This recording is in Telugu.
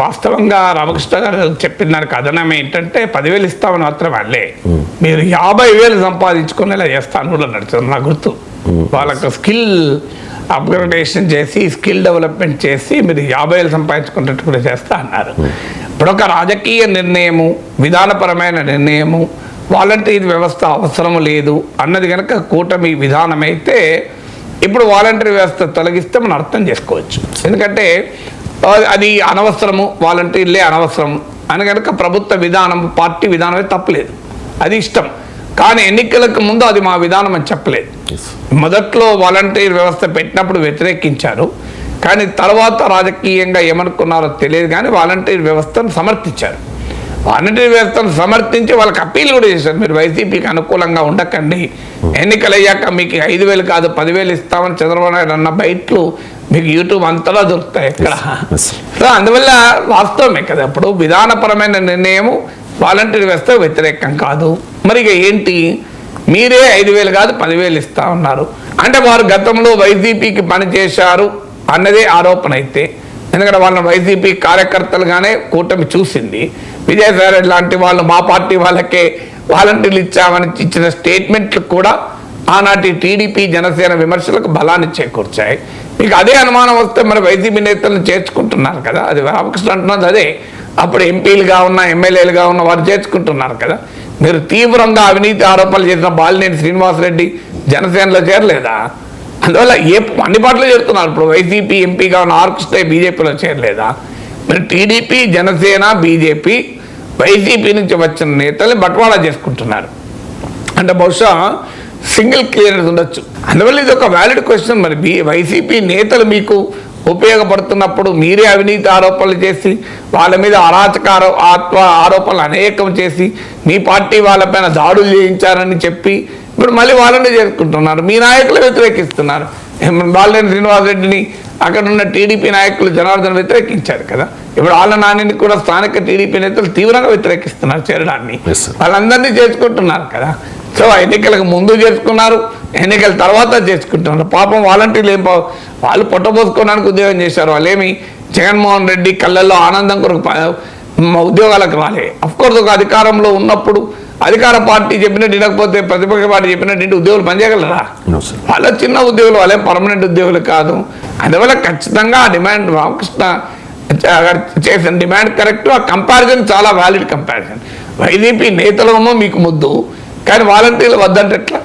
వాస్తవంగా రామకృష్ణ గారు చెప్పిన దానికి అదనం ఏంటంటే పదివేలు ఇస్తామని మాత్రం వాళ్ళే మీరు యాభై వేలు సంపాదించుకునేలా చేస్తాను కూడా నడుస్తుంది నా గుర్తు. వాళ్ళకు స్కిల్ అప్గ్రేడేషన్ చేసి స్కిల్ డెవలప్మెంట్ చేసి మీరు యాభై వేలు సంపాదించుకున్నట్టు కూడా చేస్తా అన్నారు. ఇప్పుడు ఒక రాజకీయ నిర్ణయము విధానపరమైన నిర్ణయము వాలంటీర్ వ్యవస్థ అవసరం లేదు అన్నది కనుక కూటమి విధానం అయితే ఇప్పుడు వాలంటీర్ వ్యవస్థ తొలగిస్తే మనం అర్థం చేసుకోవచ్చు. ఎందుకంటే అది అనవసరము వాలంటీర్లే అనవసరం అని కనుక ప్రభుత్వ విధానం పార్టీ విధానమే తప్పలేదు. అది ఇష్టం. కానీ ఎన్నికలకు ముందు అది మా విధానం అని చెప్పలేదు. మొదట్లో వాలంటీర్ వ్యవస్థ పెట్టినప్పుడు వ్యతిరేకించారు. కానీ తర్వాత రాజకీయంగా ఏమనుకున్నారో తెలియదు కానీ వాలంటీర్ వ్యవస్థను సమర్థించారు. వాలంటీర్ వ్యవస్థను సమర్థించి వాళ్ళకి అప్పీల్ కూడా చేశారు. మీరు వైసీపీకి అనుకూలంగా ఉండకండి. ఎన్నికలు అయ్యాక మీకు ఐదు వేలు కాదు పదివేలు ఇస్తామని చంద్రబాబు నాయుడు అన్న బయట్లు మీకు యూట్యూబ్ అంతలా దొరుకుతాయి yes. సో అందువల్ల వాస్తవమే కదా. ఇప్పుడు విధానపరమైన నిర్ణయము వాలంటీర్ వ్యవస్థ వ్యతిరేకం కాదు. మరి ఏంటి? మీరే ఐదు వేలు కాదు పదివేలు ఇస్తా ఉన్నారు. అంటే వారు గతంలో వైసీపీకి పనిచేశారు అన్నదే ఆరోపణ అయితే. ఎందుకంటే వాళ్ళని వైసీపీ కార్యకర్తలుగానే కూటమి చూసింది. విజయసాయి రెడ్డి లాంటి వాళ్ళు మా పార్టీ వాళ్ళకే వాలంటీర్లు ఇచ్చామని ఇచ్చిన స్టేట్మెంట్లు కూడా ఆనాటి టీడీపీ జనసేన విమర్శలకు బలాన్ని చేకూర్చాయి. మీకు అదే అనుమానం వస్తే మరి వైసీపీ నేతలను చేర్చుకుంటున్నారు కదా. అది రామకృష్ణ అంటున్నది అదే. అప్పుడు ఎంపీలుగా ఉన్న ఎమ్మెల్యేలుగా ఉన్న వారు చేర్చుకుంటున్నారు కదా. మీరు తీవ్రంగా అవినీతి ఆరోపణలు చేసిన బాలినేని శ్రీనివాసరెడ్డి జనసేనలో చేరలేదా? అందువల్ల ఏ అన్ని పార్టీలు చేరుతున్నారు ఇప్పుడు వైసీపీ ఎంపీగా ఉన్న ఆర్కిస్తే బీజేపీలో చేరలేదా మరి టీడీపీ జనసేన బీజేపీ వైసీపీ నుంచి వచ్చిన నేతల్ని బట్వాడా చేసుకుంటున్నారు. అంటే బహుశా సింగిల్ క్లియరెన్స్ ఉండొచ్చు. అందువల్ల ఇది ఒక వ్యాలిడ్ క్వశ్చన్ మరి. బీ వైసీపీ నేతలు మీకు ఉపయోగపడుతున్నప్పుడు మీరే అవినీతి ఆరోపణలు చేసి వాళ్ళ మీద అరాచక ఆత్మ ఆరోపణలు అనేకం చేసి మీ పార్టీ వాళ్ళపైన దాడులు చేయించారని చెప్పి ఇప్పుడు మళ్ళీ వాళ్ళని చేసుకుంటున్నారు మీ నాయకులు వ్యతిరేకిస్తున్నారు. బాలినేని శ్రీనివాసరెడ్డిని అక్కడ ఉన్న టీడీపీ నాయకులు జనార్దన్ వ్యతిరేకించారు కదా. ఇప్పుడు వాళ్ళ నానిని కూడా స్థానిక టీడీపీ నేతలు తీవ్రంగా వ్యతిరేకిస్తున్నారు చేరడాన్ని. వాళ్ళందరినీ చేసుకుంటున్నారు కదా. సో ఎన్నికలకు ముందు చేసుకున్నారు ఎన్నికల తర్వాత చేసుకుంటున్నారు పాపం వాలంటీర్లు ఏం వాళ్ళు పొట్టపోసుకోవడానికి ఉద్యోగం చేశారు. వాళ్ళేమి జగన్మోహన్ రెడ్డి కళ్ళల్లో ఆనందం కొరకు ఉద్యోగాలకు రాలే. కోర్స్ ఒక అధికారంలో ఉన్నప్పుడు అధికార పార్టీ చెప్పినట్టు వినకపోతే ప్రతిపక్ష పార్టీ చెప్పినట్టు ఇంటి ఉద్యోగులు పనిచేయగలరా. వాళ్ళ చిన్న ఉద్యోగులు వాళ్ళే పర్మనెంట్ ఉద్యోగులు కాదు. అందువల్ల ఖచ్చితంగా ఆ డిమాండ్ రామకృష్ణ చేసిన డిమాండ్ కరెక్ట్ ఆ కంపారిజన్ చాలా వ్యాలిడ్ కంపారిజన్ వైసీపీ నేతలేమో మీకు ముద్దు కానీ వాలంటీర్లు వద్దంటే ఎట్లా?